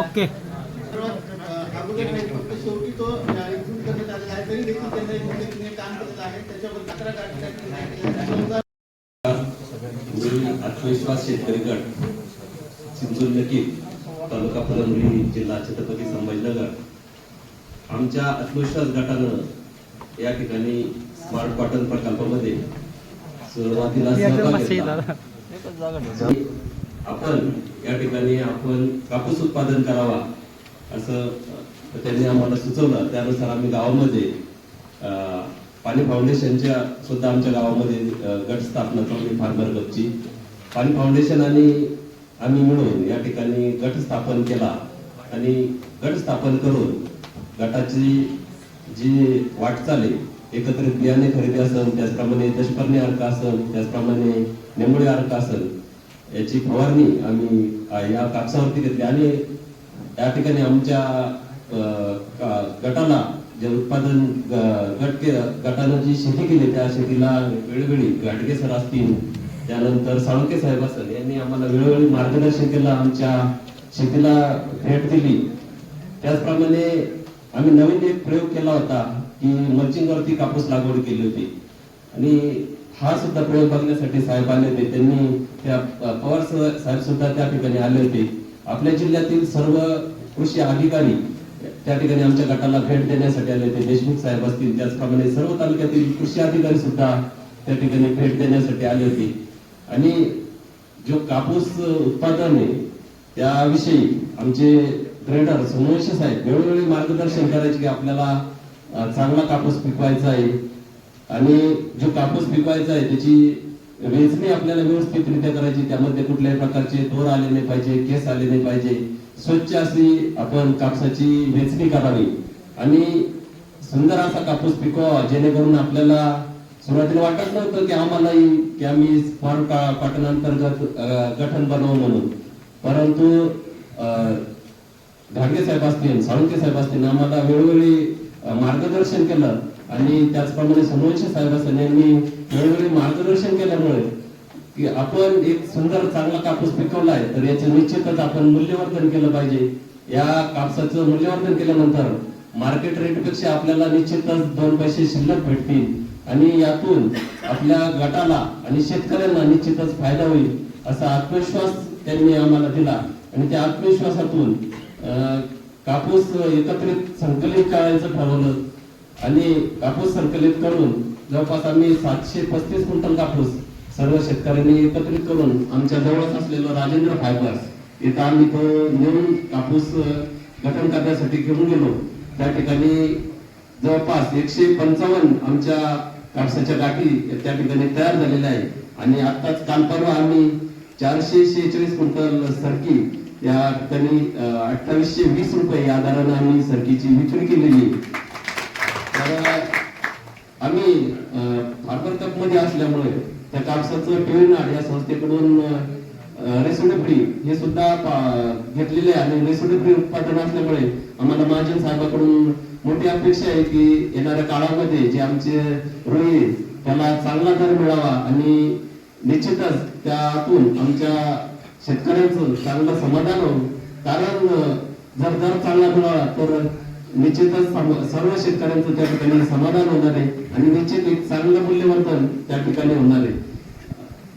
Okay. शेवटी तो करण्यात आलेला आहे तरी देखील त्यांना काम आहे आत्मविश्वास शेतकरी गट नकीब तालुका फलंबरी जिल्हा छत्रपती संभाजीनगर. आमच्या आत्मविश्वास गटानं या ठिकाणी स्मार्ट कॉटन प्रकल्पामध्ये सुरुवातीला. आपण या ठिकाणी आपण कापूस उत्पादन करावा असं त्यांनी आम्हाला सुचवलं. त्यानुसार आम्ही गावामध्ये पाणी फाउंडेशनच्या सुद्धा आमच्या गावामध्ये गट स्थापना केली फार्मर गटची. पाणी फाउंडेशन आणि आम्ही मिळून या ठिकाणी गट स्थापन केला. आणि गट स्थापन करून गटाची जी वाटचाल आहे एकत्रित बियाणे खरेदी असेल त्याचप्रमाणे दशपर्णी अर्क असेल त्याचप्रमाणे नेंबोळी अर्क असेल याची फवारणी आम्ही या कापसावरती घेतली. आणि या ठिकाणी आमच्या गटाला जे उत्पादन गट गटानं जी शेती केली त्या शेतीला वेळोवेळी घाटगे सर असतील त्यानंतर साळुंके साहेब असतील यांनी आम्हाला वेळोवेळी मार्गदर्शन केलं आमच्या शेतीला भेट दिली. त्याचप्रमाणे आम्ही नवीन एक प्रयोग केला होता की मल्चिंगवरती कापूस लागवड केली होती. आणि हा सुद्धा प्रयोग बघण्यासाठी साहेब आले होते. त्यांनी त्या पवार साहेब सुद्धा त्या ठिकाणी आले होते. आपल्या जिल्ह्यातील सर्व कृषी अधिकारी त्या ठिकाणी आमच्या गटाला भेट देण्यासाठी आले होते. देशमुख साहेब असतील त्याचप्रमाणे सर्व तालुक्यातील कृषी अधिकारी सुद्धा त्या ठिकाणी भेट देण्यासाठी आले होते. आणि जो कापूस उत्पादन आहे त्याविषयी आमचे ट्रेडर सोमवंशी साहेब वेळोवेळी मार्गदर्शन करायचे की आपल्याला चांगला कापूस पिकवायचा आहे. आणि जो कापूस पिकवायचा आहे त्याची वेचणी आपल्याला व्यवस्थितरित्या करायची त्यामध्ये कुठल्याही प्रकारचे दोर आले नाही पाहिजे केस आले नाही पाहिजे. स्वच्छ अशी आपण कापसाची वेचणी करावी. आणि सुंदर असा कापूस पिकवावा जेणेकरून आपल्याला सुरुवातीला वाटत नव्हतं की आम्हालाही की आम्ही स्मार्ट कॉटन अंतर्गत गठन बनवू म्हणून. परंतु अ, घाडगे साहेब असतील साळुंके साहेब असतील आम्हाला वेळोवेळी मार्गदर्शन केलं. आणि त्याचप्रमाणे सोमवंशी साहेब यांनी वेळोवेळी मार्गदर्शन केल्यामुळे की आपण एक सुंदर चांगला कापूस पिकवला आहे तर याचं निश्चितच आपण मूल्यवर्धन केलं पाहिजे. या कापसाचं मूल्यवर्धन केल्यानंतर मार्केट रेटपेक्षा आपल्याला निश्चितच दोन पैसे शिल्लक भेटतील. आणि यातून आपल्या गटाला आणि शेतकऱ्यांना निश्चितच फायदा होईल असा आत्मविश्वास त्यांनी आम्हाला दिला. आणि त्या आत्मविश्वासातून कापूस एकत्रित संकलित करायचं ठरवलं. आणि कापूस संकलित करून जवळपास आम्ही सातशे पस्तीस क्विंटल कापूस सर्व शेतकऱ्यांनी एकत्रित करून आमच्या जवळच असलेलं राजेंद्र फायबर्स इथं आम्ही तो नेऊन कापूस गठन करण्यासाठी घेऊन गेलो त्या ठिकाणी जवळपास एकशे पंचावन्न आमच्या कापसाच्या गाठी त्या ठिकाणी तयार झालेल्या आहे आणि आताच काल परवा आम्ही चारशे शेहेचाळीस क्विंटल सरकी या ठिकाणी अठ्ठावीसशे वीस रुपये या दराने आम्ही सरकीची विक्री केलेली आहे. आम्ही फार्मर कपमध्ये असल्यामुळे त्या कापसाचं पिळनाड या संस्थेकडून रेसोडेफ्री हे सुद्धा घेतलेले आणि आणि रेसोडेफ्री उत्पादन असल्यामुळे आम्हाला महाजन साहेबाकडून मोठी अपेक्षा आहे की येणाऱ्या काळामध्ये जे आमचे रुई त्याला चांगला दर मिळावा आणि निश्चितच त्यातून आमच्या शेतकऱ्यांचं चांगलं समाधान होईल. कारण जर दर चांगला मिळाला तर निश्चितच सर्व शेतकऱ्यांचं त्या ठिकाणी समाधान होणार आहे आणि निश्चित एक चांगलं मूल्यवर्धन त्या ठिकाणी होणार आहे.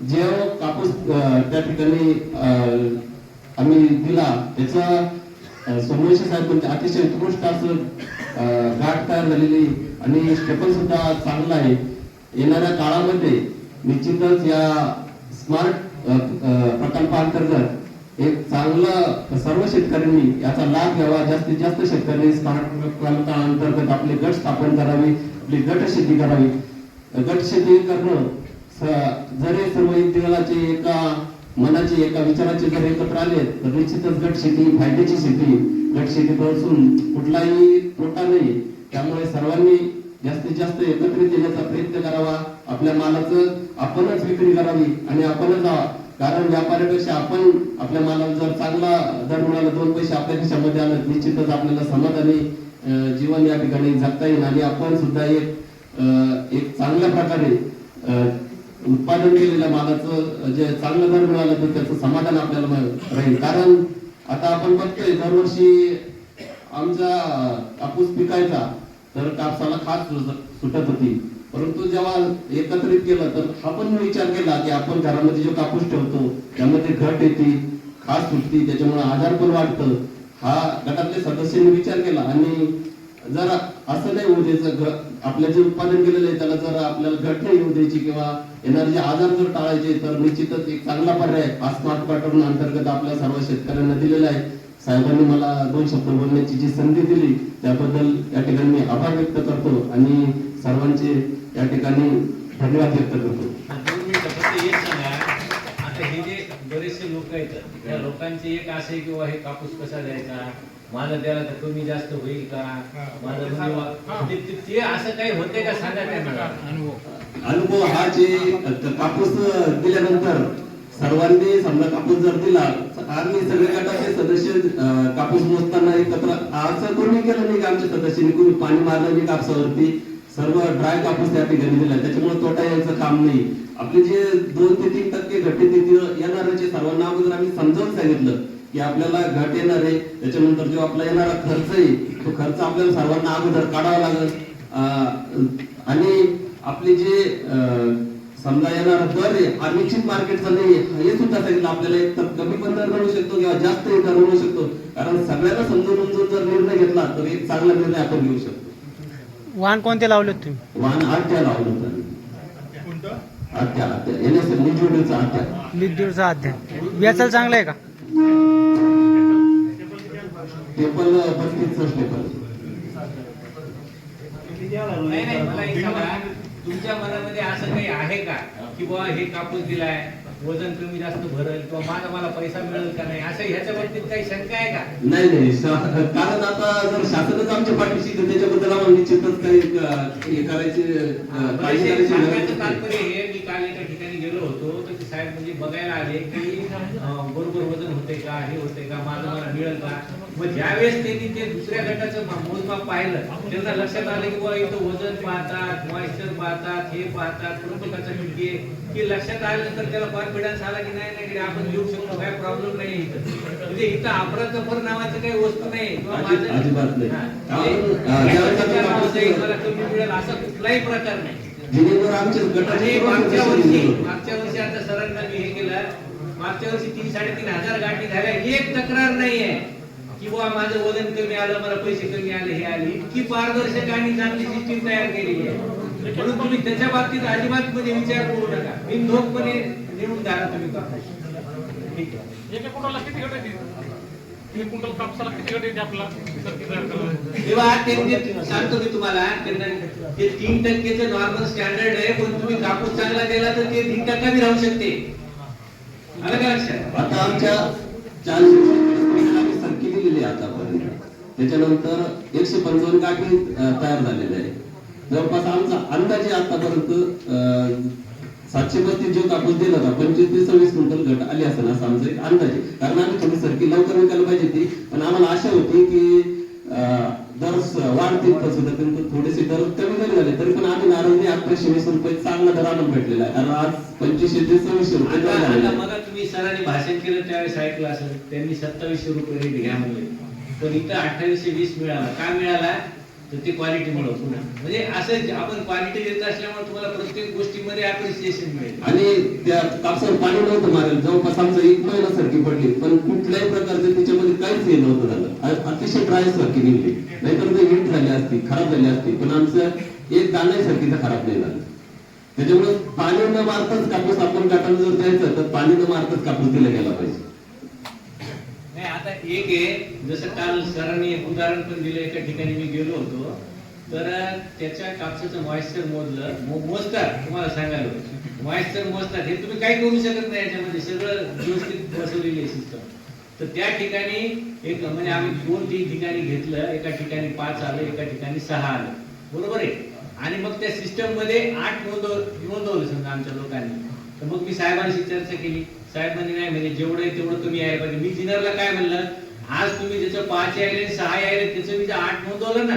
जे हो कापूस त्या ठिकाणी अं, आम्ही दिला त्याचा सोमवंशी साहेब म्हणजे अतिशय उत्कृष्ट असं गाठ तयार झालेली आणि स्टेपल सुद्धा चांगला आहे. येणाऱ्या काळामध्ये निश्चितच या स्मार्ट प्रकल्पांतर्गत एक चांगला सर्व शेतकऱ्यांनी याचा लाभ घ्यावा. जास्तीत जास्त शेतकऱ्यांनी स्मार्ट अंतर्गत आपले गट स्थापन करावे आपली गट शेती करावी. गट शेती करणं जरी सर्व इंद्रियाचे एका मनाचे एका विचाराचे जर एकत्र आले तर निश्चितच गट शेती फायद्याची शेती. गट शेतीपासून कुठलाही तोटा नाही. त्यामुळे सर्वांनी जास्तीत जास्त एकत्रित येण्याचा प्रयत्न करावा. आपल्या मालाचं आपणच विक्री करावी आणि आपणच कारण व्यापाऱ्यापेक्षा आपण आपल्या मालाला जर चांगला दर मिळाला दोन पैसे आपल्या खिशामध्ये आले निश्चितच आपल्याला समाधानी जीवन या ठिकाणी जगता येईल. आणि आपण सुद्धा एक एक चांगल्या प्रकारे अं, उत्पादन केलेल्या मालाचं जे चांगलं दर मिळालं तर त्याचं समाधान आपल्याला राहील. कारण आता आपण बघतोय दरवर्षी आमचा कापूस पिकायचा तर कापसाला खास सुटत होती. परंतु जेव्हा एकत्रित केलं तर हा पण विचार केला की आपण घरामध्ये जो कापूस ठेवतो त्यामध्ये घट येते खास सुटते त्याच्यामुळे आजार पण वाढतं. हा गटातले सदस्यांनी विचार केला आणि जर असं नाही होऊ द्यायचं आपलं जे उत्पादन केलेलं आहे त्याला जर आपल्याला घट नाही येऊ द्यायची किंवा येणारे जे आजार जर टाळायचे तर निश्चितच एक चांगला पर्याय हा स्मार्ट पॅटर्न अंतर्गत आपल्या सर्व शेतकऱ्यांना दिलेला आहे. साहेबांनी मला दोन शब्द बोलण्याची जी संधी दिली त्याबद्दल या ठिकाणी मी आभार व्यक्त करतो आणि सर्वांचे या ठिकाणी धन्यवाद व्यक्त करतो. हे जे बरेचसे लोक आहेत त्या लोकांचे एक असं आहे की बुवा हे कापूस कसा द्यायचा? माझं द्यायला तर कमी जास्त होईल का? माझं म्हणजे वा- ते- असं काही होते का? सांगा त्यांना अनुभव. हा जे कापूस दिल्यानंतर सर्वांनी समजा कापूस जर दिला आम्ही सगळे गटाचे सदस्य कापूस मोजताना एकत्र असं कोणी केलं नाही की आमच्या सदस्यांनी? कोणी पाणी मारलं नाही कापसावरती सर्व ड्राय कापूस त्या ठिकाणी दिला. त्याच्यामुळे तोटा यायचं काम नाही. आपले जे दोन ते तीन टक्के घट येतील येणाऱ्याचे सर्वांना अगोदर आम्ही समजावून सांगितलं की आपल्याला घट येणार आहे. त्याच्यानंतर जो आपला येणारा खर्च आहे तो खर्च आपल्याला सर्वांना अगोदर काढावा लागेल. आणि आपले जे अं, समजा येणारा दर आहे हा निश्चित मार्केटचा नाही हे सुद्धा सांगितलं आपल्याला एक तर कमी पण दर मिळू शकतो किंवा जास्त दर मिळू शकतो. कारण सगळ्यांना समजून जर निर्णय घेतला तर एक चांगला निर्णय आपण घेऊ शकतो. वाहन कोणते लावलेत तुम्ही? वाहन आठ्या लावलं होतं. अध्याय चांगलं आहे का? टेबल बत्तीस टेबल नाही नाही मला एक सांगा. तुमच्या मनामध्ये असं काही आहे का? की बुवा हे कापूस दिलाय वजन कमी जास्त भरल किंवा माझा मला पैसा मिळेल का नाही असं ह्याच्या बाबतीत काही शंका आहे का? नाही नाही कारण आता जर शासनच आमच्या पाठीशी तर त्याच्याबद्दल आम्हाला निश्चितच काही हे करायचे. तात्पर्य हे मी काल एका ठिकाणी गेलो होतो तर साहेब म्हणजे बघायला आले की बरोबर वजन होते का हे होते का माझं मला मिळेल का? मग ज्यावेळेस त्यांनी ते दुसऱ्या गटाचं मोजमाप पाहिलं त्यांना लक्षात आलं की बुवा इथं वजन पाहतात मॉइश्चर पाहतात हे पाहतात प्रत्येकाचं मिळते की लक्षात आल्यानंतर त्याला कॉन्फिडन्स आला की नाही नाही आपण घेऊ शकतो काय प्रॉब्लेम नाही इथं. म्हणजे इथं अपराध नावाचं काही वस्तू नाही. मला कमी मिळेल असा कुठलाही प्रकार नाही. वर्षी. मागच्या वर्षी आता सरांना मी हे केलं. मागच्या वर्षी तीन साडेतीन हजार गाठी झाल्या. एक तक्रार नाहीये. की बुवा माझं वजन कमी आलं मला पैसे कमी आले हे आले इतकी पारदर्शक आणि चांगली सिस्टीम तयार केलेली आहे म्हणून तुम्ही त्याच्या बाबतीत अजिबात म्हणजे विचार करू नका. बिनधोकपणे नेऊन द्या तुम्ही कापूस. ठीक आहे? तेव्हा त्यांनी सांगतो मी तुम्हाला. त्यांना ते तीन टक्केचं नॉर्मल स्टँडर्ड आहे पण तुम्ही कापूस चांगला केला तर ते तीन टक्का बी राहू शकते. आलं का लक्षात? आता आमच्या चारशे आतापर्यंत त्याच्यानंतर एकशे पंचावन्न अं, तयार झालेल्या आहे. जवळपास आमचा अंदाजे आतापर्यंत सातशे पस्तीस जो कापूस दिला होता पंचवीस ते सव्वीस क्विंटल घट आली असेल असं आमचं एक अंदाजे. कारण आम्ही थोडी सरकी लवकर विकायला पाहिजे ती पण आम्हाला आशा होती की दर वाढतील पण सुद्धा पण थोडेसे दर कमी जरी झाले तरी पण आम्ही नाराजी अठराशे वीस रुपये चांगला दर आणून भेटलेला आहे. कारण आज पंचवीसशे ते सव्वीसशे रुपये मी सरांनी भाषण केलं त्यावेळेस ऐकलं असेल त्यांनी सत्तावीसशे रुपये रेट घ्या म्हणले पण इथं अठ्ठावीसशे वीस मिळाला. का मिळाला? तर ते क्वालिटीमुळे पुन्हा. म्हणजे असं आपण क्वालिटी देत असल्यामुळे तुम्हाला प्रत्येक गोष्टीमध्ये अप्रिसिएशन मिळेल. आणि त्या कापसावर पाणी नव्हतं मारेल. जवळपास आमचं एक महिना सारखी पडली. पण कुठल्याही प्रकारचं त्याच्यामध्ये काहीच हे नव्हतं झालं. अतिशय ड्राय सारखी निघली. नाहीतर ते हिट झाली असती खराब झाली असती. पण आमचं एक चालई सारखी तर खराब नाही झालं. त्याच्यामुळे पाणी न मारताच कापूस आपण काटाला जर द्यायचं तर पाणी न मारताच कापूस दिला गेला पाहिजे. नाही आता एक आहे जसं काल सरांनी एक उदाहरण पण दिलं एका ठिकाणी मी गेलो होतो. तर त्याच्या कापसाचं मॉइश्चर मोजलं मोजतात तुम्हाला सांगायला मॉइश्चर मोजतात हे तुम्ही काही करू शकत नाही याच्यामध्ये सगळं व्यवस्थित बसवलेली आहे सिस्टम तर त्या ठिकाणी एक म्हणजे आम्ही दोन तीन ठिकाणी घेतलं एका ठिकाणी पाच आलं एका ठिकाणी सहा आलं. बरोबर आहे? आणि मग त्या सिस्टममध्ये आठ नोंदव नोंदवलं समजा आमच्या लोकांनी. तर मग मी साहेबांशी चर्चा केली. साहेबांनी नाही म्हणजे जेवढं आहे तेवढं तुम्ही यायला पाहिजे. मी जिनरला काय म्हणलं आज तुम्ही ज्याचं पाच यायले सहा यायले त्याचं मी आठ नोंदवलं ना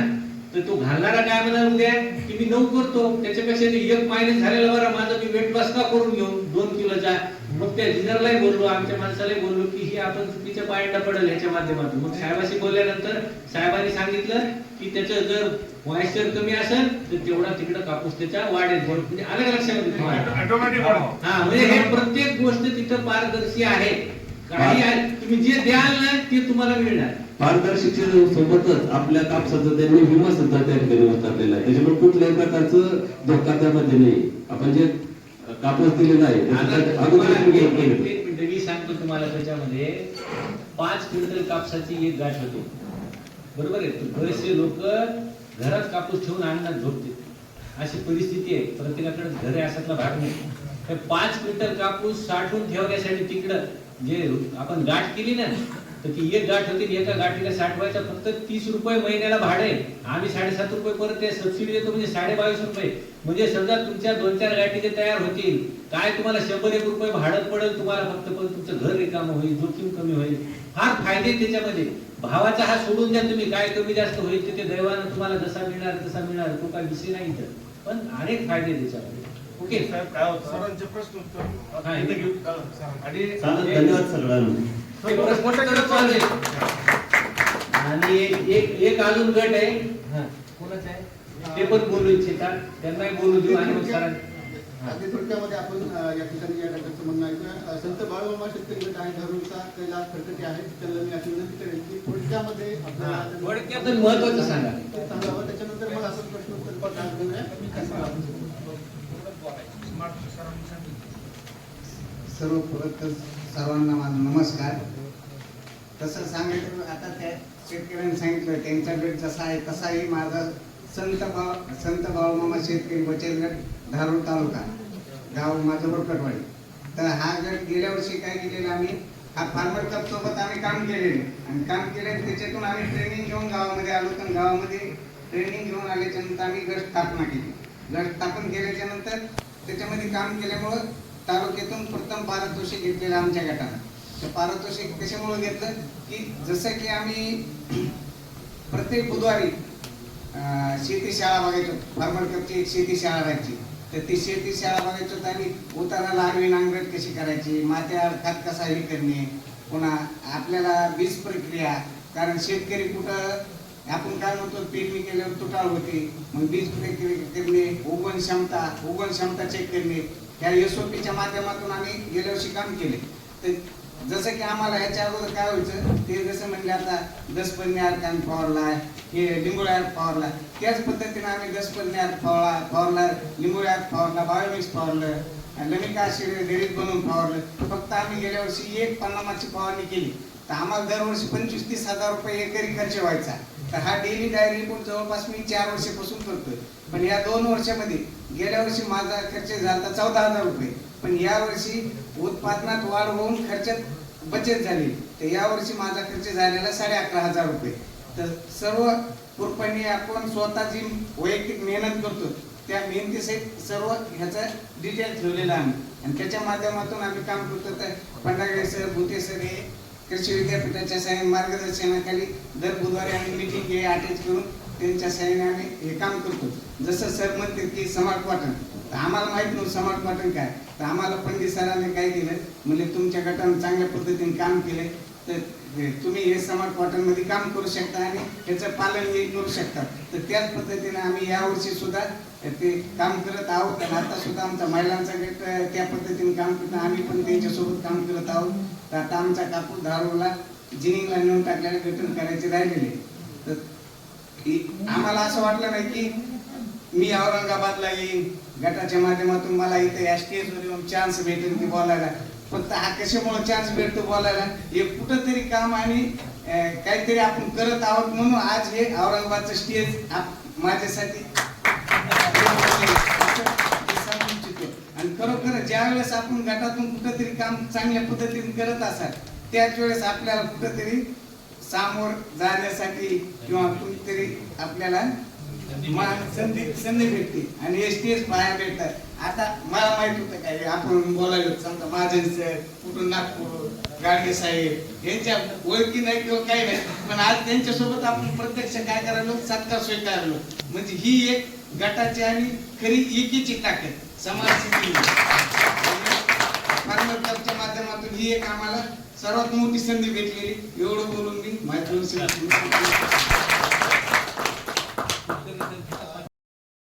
तर तो घालणारा काय म्हणणार उद्या? की मी नऊ करतो. त्याच्यापेक्षा एक मायनस झालेला बरं माझं मी वेट लॉस का करून घेऊ? दोन किलोचा मग त्या डिनरलाही बोललो आमच्या माणसालाही बोललो की ही आपण चुकीच्या पायंडा पडेल ह्याच्या माध्यमातून. मग साहेबाशी बोलल्यानंतर साहेबांनी सांगितलं की त्याचं जर मॉइश्चर कमी असेल तर तेवढा तिकडं कापूस त्याच्या वाढेल. म्हणजे अलग लक्षामध्ये ठेवा. ऑटोमॅटिक वाढतो हा. म्हणजे हे प्रत्येक गोष्ट तिथं पारदर्शी आहे. काही तुम्ही जे द्याल ना ते तुम्हाला मिळणार. पारदर्शकते सोबतच आपल्या कापसाचा त्यांनी विमा सुद्धा त्या ठिकाणी उतरलेला आहे. त्याच्यामुळे कुठल्याही प्रकारचं धोका त्यामध्ये नाही. आपण जे कापूस एक मिनिट. मी सांगतो तुम्हाला त्याच्यामध्ये पाच क्विंटल कापसाची एक गाठ होती. बरोबर आहे? बरेचसे लोक घरात कापूस ठेवून अन्नात झोपते. अशी परिस्थिती आहे. प्रत्येकाकडे घर असातला भाग नाही. पाच क्विंटल कापूस साठवून ठेवण्यासाठी तिकडं जे आपण गाठ केली ना तर ती एक गाठ होती एका गाठीला साठवायचं फक्त तीस रुपये महिन्याला भाडे आहे. आम्ही साडेसात रुपये परत ते सबसिडी देतो म्हणजे साडे बावीस रुपये. म्हणजे समजा तुमच्या दोन चार गाठी जे तयार होतील काय तुम्हाला शंभर एक रुपये भाडं पडेल तुम्हाला फक्त पण तुमचं घर रिकामं होईल जोखीम कमी होईल. फार फायदे त्याच्यामध्ये. भावाचा हा सोडून द्या तुम्ही काय कमी जास्त होईल ते दैवानं तुम्हाला जसा मिळणार तसा मिळणार तो काय विषय नाही इथं. पण अनेक फायदे त्याच्यामध्ये. ओके? साहेब काय होतं? सरांचे प्रश्न आणि धन्यवाद सगळ्यांना. आणि एक एक एक अजून गट आहे. हा, कोणाचं आहे? ते पण बोलू इच्छितात त्यांनाही बोलू देऊ आणि अगदी थोडक्यामध्ये आपण या ठिकाणी या गटाचं म्हणणं ऐकूया. अ, संत बाळूमामा शेतकरी गट आहे. धरूरचा कैलास खडकटे आहे. त्यांना मी अशी विनंती करेन की थोडक्यामध्ये आपल्याला थोडक्यात महत्वाचं सांगा. सांगावं. त्याच्यानंतर मग आपण प्रश्न उत्तर तास सर्व सर्वप्रथम सर्वांना माझा नमस्कार. तसं सांगितलं आता त्या शेतकऱ्यांनी सांगितलं त्यांचा गट जसा आहे तसाही माझा संत भाव संत भाऊ मामा शेतकरी बचत गट धारूर तालुका गाव माझं बरकटवाडी तर हा गट गेल्या वर्षी काय केलेला आम्ही हा फार्मर कप सोबत आम्ही काम केलेले. आणि काम केले त्याच्यातून आम्ही ट्रेनिंग घेऊन गावामध्ये आलो. तर गावामध्ये ट्रेनिंग घेऊन आल्याच्यानंतर आम्ही गट स्थापना केली. गट स्थापन केल्याच्यानंतर त्याच्यामध्ये काम केल्यामुळं तालुक्यातून प्रथम पारितोषिक घेतलेलं आमच्या गटानं. तर पारितोषिक कशामुळे घेतलं? की जसं की आम्ही प्रत्येक बुधवारी शेती शाळा बघायचो. फार्मर कपची एक शेती शाळा राहायची. तर ती शेती शाळा बघायचो आणि उताराला आडवी नांगरट कशी करायची मात्यावर खत कसा हे करणे पुन्हा आपल्याला बीज प्रक्रिया कारण शेतकरी कुठं आपण काय म्हणतो पेरणी केल्यावर तुटाळ होते. मग बीज प्रक्रिया करणे उगवण क्षमता उगवण क्षमता चेक करणे या एस ओ पीच्या माध्यमातून आम्ही गेल्या वर्षी काम केले. तर जसं की आम्हाला ह्याच्या अगोदर काय व्हायचं ते जसं म्हणले आता दसपन्ने अर्कान फवारला हे लिंबोळ्या फवारला. त्याच पद्धतीने आम्ही दसपन्ने अर्क फवारला फवारला लिंबोळ्या फवारला बायोमिक्स फवारलं लमिका डेरीत बनवून फवारलं. फक्त आम्ही गेल्या वर्षी एक पन्नामाची फवारणी केली. तर आम्हाला दरवर्षी पंचवीस तीस हजार रुपये एकरी खर्च व्हायचा. तर हा डेली डायरी रिपोर्ट जवळपास मी चार वर्षापासून करतोय. पण या दोन वर्षामध्ये गेल्या वर्षी माझा खर्च झाला चौदा हजार रुपये. पण या वर्षी उत्पादनात वाढ होऊन खर्चात बचत झाली. तर या वर्षी माझा खर्च झालेला साडे अकरा हजार रुपये. तर सर्व पूर्णपणे आपण स्वतः जी वैयक्तिक मेहनत करतो. त्या मेहनतीसहित सर्व ह्याचा डिटेल ठेवलेला आम्ही आणि त्याच्या माध्यमातून आम्ही काम करतो. तर पंडागे सर भुते सर हे कृषी विद्यापीठाच्या साह्याने मार्गदर्शनाखाली दर बुधवारी आम्ही मिटिंग हे अटेंड करून त्यांच्या साह्याने आम्ही हे काम करतो. जसं सर म्हणते की समाज वाटण तर आम्हाला माहीत नव्हतं समाट वाटण काय. तर आम्हाला पंडित सरांनी काय केलं? म्हणजे तुमच्या गटानं चांगल्या पद्धतीने काम केले. तर तुम्ही हे समाजमध्ये काम करू शकता आणि त्याचं पालन करू शकता. तर त्याच पद्धतीने आम्ही यावर्षी सुद्धा ते काम करत आहोत. आणि आता सुद्धा आमचा महिलांचा गट त्या पद्धतीने काम करतो. आम्ही पण त्यांच्यासोबत काम करत आहोत. तर आता आमचा कापूस धारूला जिनिंगला नेऊन टाकल्याने गठन करायचे राहिलेले. तर आम्हाला असं वाटलं नाही की मी औरंगाबादला येईन गटाच्या माध्यमातून मला इथे या स्टेजवर येऊन चान्स भेटेल की बोलायला फक्त हा कशामुळे चान्स भेटतो बोलायला हे कुठंतरी काम आणि काहीतरी आपण करत आहोत म्हणून आज हे औरंगाबादचं स्टेज आप- माझ्यासाठी सांगू इच्छितो. आणि खरोखर ज्या वेळेस आपण गटातून कुठंतरी काम चांगल्या पद्धतीने करत असाल त्याच वेळेस आपल्याला कुठंतरी सामोर जाण्यासाठी किंवा कुठेतरी आपल्याला संधी संधी भेटते आणि एस टी एस पाहायला भेटतात. आता मला माहीत होतं काय आपण बोलायला समजा महाजन सर कुठून नागपूर गाडगे साहेब यांच्या ओळखी नाही किंवा काही नाही. पण आज त्यांच्यासोबत आपण प्रत्यक्ष काय करायलो? सत्कार स्वीकारलो. म्हणजे ही एक गटाची आणि खरी एकीची ताकद. समाज म्हणजे फार्मर माध्यमातून ही एक आम्हाला सर्वात मोठी संधी भेटलेली. एवढं बोलून मी माहिती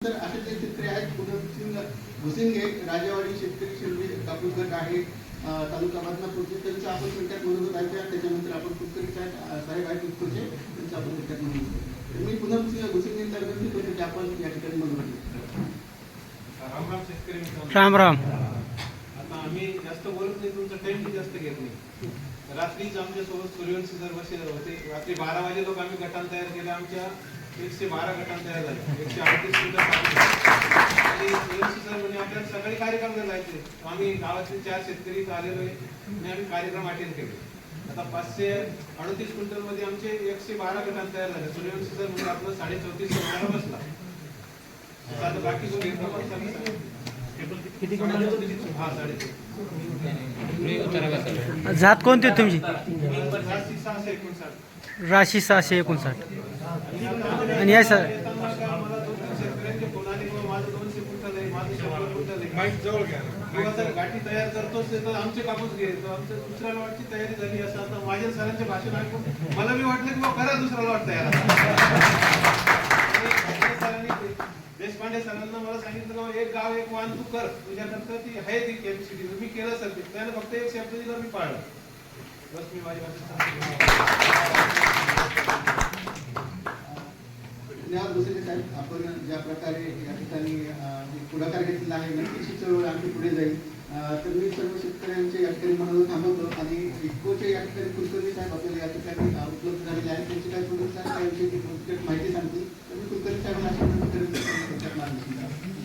तर असे जे शेतकरी आहेत पुनर्सिंग भुसिंगे राजेवाडी शेतकरी शिर्डी कापूस गट आहे तालुका बदनापूरचे त्यांचं आपण ऐकूया. त्याच्यानंतर आपण कुलकर्णी साहेब आहेत त्यांचं आपण मी करतो की आपण या ठिकाणी राम राम आता आम्ही जास्त बोलत नाही तुमचा टाइम जास्त घेत नाही. रात्रीच आमच्यासोबत सूर्यवंशी सर बसले होते रात्री बारा वाजे लोक आम्ही गटान तयार केले आमच्या एकशे बारा गटान तयार झाले. एकशे अडतीस. आणि सर म्हणजे आपल्याला सगळे कार्यक्रम जायचे. आम्ही गावातले चार शेतकरी आणि आम्ही कार्यक्रम अटेंड केले. आता पाचशे अडतीस क्विंटलमध्ये आमचे एकशे बारा गटान तयार झाले. सूर्यवंशी सर म्हणजे आपलं साडे चौतीस बसला. आता बाकी जो. किती हा साडे जात कोणती तुमची? सहाशे एकोणसाठ. राशी सहाशे एकोणसाठ. आणि या सर मला दोन तीन शेतकऱ्यांचे फोन आले किंवा माझं दोनशे क्विंटल आहे माझं शंभर क्विंटल आहे माईक जवळ घ्या किंवा जर गाठी तयार करतोच ते तर आमचे कापूस घे तर आमच्या दुसऱ्या लॉटची तयारी झाली असं आता माझ्या सरांचे भाषण ऐकून मला मी वाटलं की बाबा करा दुसरा लॉट तयार सरांनी देशपांडे सरांना मला सांगितलं बाबा एक गाव एक वाहन तू कर तुझ्याकरता ती आहे ती कॅपॅसिटी मी केलं सर त्यानं त्याने फक्त एक शब्द दिला मी पाळला बस मी माझी भाषण त्या दृष्टीने आपण ज्या प्रकारे या ठिकाणी पुढाकार घेतला आहे नक्कीची चळवळ आम्ही पुढे जाईल. तर मी सर्व शेतकऱ्यांचे या ठिकाणी मनाला थांबवतो आणि इकोचे या ठिकाणी कुलकर्णी साहेब आपल्याला या ठिकाणी उपलब्ध झालेले आहेत. त्यांची काय कुलकर्णी साहेब त्याविषयी माहिती सांगतील. तर मी कुलकर्णी साहेबांना अशा प्रकारे